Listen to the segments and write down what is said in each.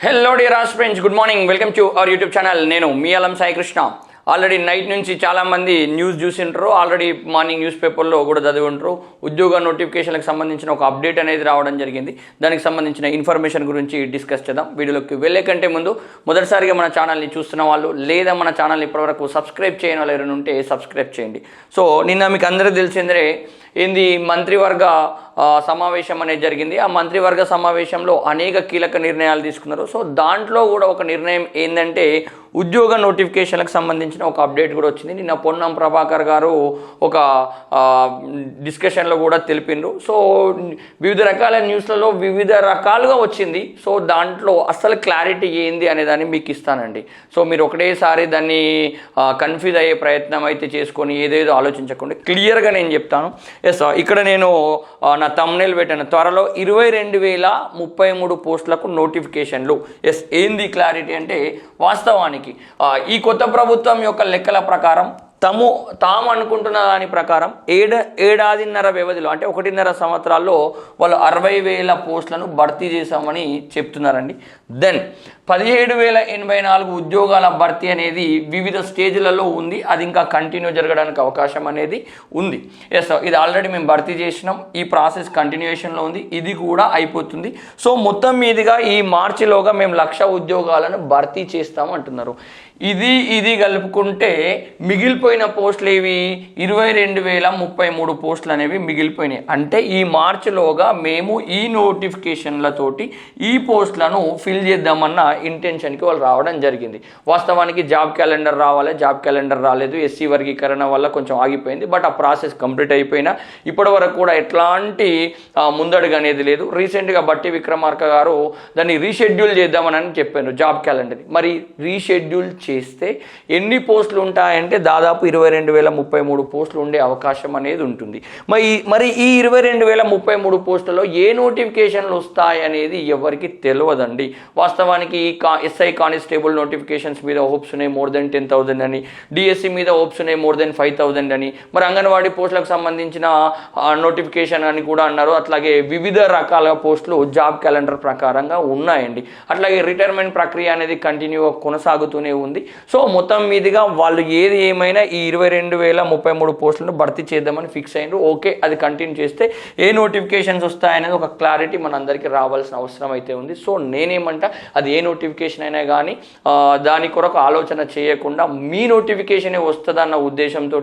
Hello dear friends good morning welcome to our YouTube channel నేను మీ Alam Sai Krishna already night నుంచి చాలామంది న్యూస్ చూసింటారు ఆల్రెడీ మార్నింగ్ న్యూస్ పేపర్లో కూడా చదివి ఉంటారు ఉద్యోగ నోటిఫికేషన్లకు సంబంధించిన ఒక అప్డేట్ అనేది రావడం జరిగింది. దానికి సంబంధించిన ఇన్ఫర్మేషన్ గురించి డిస్కస్ చేద్దాం. వీడియోలోకి వెళ్ళే కంటే ముందు మొదటిసారిగా మన ఛానల్ని చూస్తున్న వాళ్ళు లేదా మన ఛానల్ని ఇప్పటివరకు సబ్స్క్రైబ్ చేయని వాళ్ళు ఎవరైనా ఉంటే సబ్స్క్రైబ్ చేయండి. సో నిన్న మీకు అందరూ తెలిసిందే ఏంది మంత్రివర్గ సమావేశం అనేది జరిగింది. ఆ మంత్రివర్గ సమావేశంలో అనేక కీలక నిర్ణయాలు తీసుకున్నారు. సో దాంట్లో కూడా ఒక నిర్ణయం ఏంటంటే ఉద్యోగ నోటిఫికేషన్లకు సంబంధించిన ఒక అప్డేట్ కూడా వచ్చింది. నిన్న పొన్నం ప్రభాకర్ గారు ఒక డిస్కషన్లో కూడా తెలిపిండ్రు. సో వివిధ రకాల న్యూస్లలో వివిధ రకాలుగా వచ్చింది. సో దాంట్లో అసలు క్లారిటీ ఏంది అనేదాన్ని మీకు ఇస్తానండి. సో మీరు ఒకటేసారి దాన్ని కన్ఫ్యూజ్ అయ్యే ప్రయత్నం అయితే చేసుకొని ఏదేదో ఆలోచించకుండా. క్లియర్గా నేను చెప్తాను. ఎస్ ఇక్కడ నేను నా తమ్నేల్ పెట్టాను. త్వరలో ఇరవై రెండు వేల ముప్పై మూడు పోస్టులకు నోటిఫికేషన్లు ఎస్ ఏంది క్లారిటీ అంటే వాస్తవానికి ఈ కొత్త ప్రభుత్వం యొక్క లెక్కల ప్రకారం తము తాము అనుకుంటున్న దాని ప్రకారం ఏడ ఏడాదిన్నర వ్యవధిలో అంటే ఒకటిన్నర సంవత్సరాల్లో వాళ్ళు అరవై వేల పోస్టులను భర్తీ చేశామని చెప్తున్నారండి. దెన్ పదిహేడు వేల ఎనభై నాలుగు ఉద్యోగాల భర్తీ అనేది వివిధ స్టేజ్లలో ఉంది. అది ఇంకా కంటిన్యూ జరగడానికి అవకాశం అనేది ఉంది. ఎస్ ఇది ఆల్రెడీ మేము భర్తీ చేసినాం. ఈ ప్రాసెస్ కంటిన్యూషన్లో ఉంది. ఇది కూడా అయిపోతుంది. సో మొత్తం మీదుగా ఈ మార్చిలోగా మేము లక్ష ఉద్యోగాలను భర్తీ చేస్తాం అంటున్నారు ఇది ఇది కలుపుకుంటే మిగిలిపోయిన పోస్టులు ఏవి ఇరవై రెండు వేల ముప్పై మూడు పోస్టులు అనేవి మిగిలిపోయినాయి. అంటే ఈ మార్చిలోగా మేము ఈ నోటిఫికేషన్లతోటి ఈ పోస్టులను ఫిల్ చేద్దామన్న ఇంటెన్షన్కి వాళ్ళు రావడం జరిగింది. వాస్తవానికి జాబ్ క్యాలెండర్ రావాలి జాబ్ క్యాలెండర్ రాలేదు. ఎస్సీ వర్గీకరణ వల్ల కొంచెం ఆగిపోయింది బట్ ఆ ప్రాసెస్ కంప్లీట్ అయిపోయినా ఇప్పటి వరకు కూడా ఎట్లాంటి ముందడుగు అనేది లేదు. రీసెంట్గా బట్టి విక్రమార్క గారు దాన్ని రీషెడ్యూల్ చేద్దామని అని చెప్పారు జాబ్ క్యాలెండర్ మరి రీషెడ్యూల్ చేస్తే ఎన్ని పోస్టులు ఉంటాయంటే దాదాపు ఇరవై రెండు వేల ముప్పై మూడు పోస్టులు ఉండే అవకాశం అనేది ఉంటుంది. మరి మరి ఈ ఇరవై రెండు వేల ముప్పై మూడు పోస్టులలో ఏ నోటిఫికేషన్లు వస్తాయి అనేది ఎవరికి తెలియదండి. వాస్తవానికి ఈ కా ఎస్ఐ కానిస్టేబుల్ నోటిఫికేషన్స్ మీద హోప్స్ ఉన్నాయి మోర్ దెన్ టెన్ థౌసండ్ అని. డిఎస్సి మీద హోప్స్ ఉన్నాయి మోర్ దెన్ ఫైవ్ థౌసండ్ అని. మరి అంగన్వాడీ పోస్టులకు సంబంధించిన నోటిఫికేషన్ అని కూడా అన్నారు. అట్లాగే వివిధ రకాల పోస్టులు జాబ్ క్యాలెండర్ ప్రకారంగా ఉన్నాయండి. అట్లాగే రిటైర్మెంట్ ప్రక్రియ అనేది కంటిన్యూ కొనసాగుతూనే ఉంది. సో మొత్తం మీదుగా వాళ్ళు ఏది ఏమైనా ఈ ఇరవై రెండు వేల ముప్పై మూడు పోస్టులను భర్తీ చేద్దామని ఫిక్స్ అయ్యారు ఓకే అది కంటిన్యూ చేస్తే ఏ నోటిఫికేషన్స్ వస్తాయనేది ఒక క్లారిటీ మనందరికీ రావాల్సిన అవసరం అయితే ఉంది. సో నేనేమంటా అది ఏ నోటిఫికేషన్ అయినా కానీ దాని కొరకు ఆలోచన చేయకుండా మీ నోటిఫికేషనే వస్తుందన్న ఉద్దేశంతో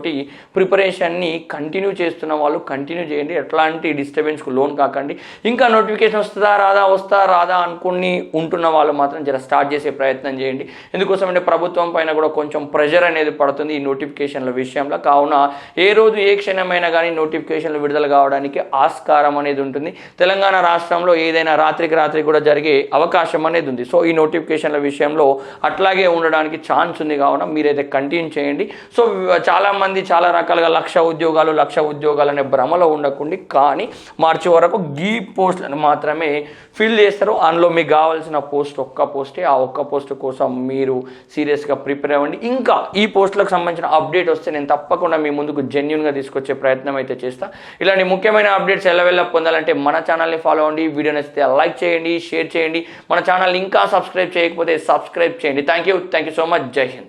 ప్రిపరేషన్ని కంటిన్యూ చేస్తున్న వాళ్ళు కంటిన్యూ చేయండి. ఎట్లాంటి డిస్టర్బెన్స్కు లోన్ కాకండి. ఇంకా నోటిఫికేషన్ వస్తుందా రాదా వస్తా రాదా అనుకుని ఉంటున్న వాళ్ళు మాత్రం జర స్టార్ట్ చేసే ప్రయత్నం చేయండి. ఎందుకోసం అంటే ప్రభుత్వం పైన కూడా కొంచెం ప్రెషర్ అనేది పడుతుంది. ఈ నోటిఫికేషన్ల విషయంలో. కావున ఏ రోజు ఏ క్షణమైనా కానీ నోటిఫికేషన్లు విడుదల కావడానికి ఆస్కారం అనేది ఉంటుంది. తెలంగాణ రాష్ట్రంలో ఏదైనా రాత్రికి రాత్రి కూడా జరిగే అవకాశం అనేది ఉంది. సో ఈ నోటిఫికేషన్ల విషయంలో అట్లాగే ఉండడానికి ఛాన్స్ ఉంది. కావున మీరైతే కంటిన్యూ చేయండి. సో చాలామంది చాలా రకాలుగా లక్ష ఉద్యోగాలు లక్ష ఉద్యోగాలు అనే భ్రమలో ఉండకుండి. కానీ మార్చి వరకు గీ పోస్టులను మాత్రమే ఫిల్ చేస్తారు. అందులో మీకు కావాల్సిన పోస్ట్ ఒక్క పోస్టే. ఆ ఒక్క పోస్ట్ కోసం మీరు సీరియస్గా ప్రిపేర్ అవ్వండి. ఇంకా ఈ పోస్టులకు సంబంధించిన అప్డేట్ వస్తే నేను తప్పకుండా మీ ముందుకు జెన్యున్గా తీసుకొచ్చే ప్రయత్నం అయితే చేస్తా. ఇలాంటి ముఖ్యమైన అప్డేట్స్ ఎల్లవెల్ల పొందాలంటే మన ఛానల్ని ఫాలో అవ్వండి. వీడియో నచ్చితే లైక్ చేయండి షేర్ చేయండి. మన ఛానల్ ఇంకా సబ్స్క్రైబ్ చేయకపోతే సబ్స్క్రైబ్ చేయండి. Thank you thank you so much జై హింద్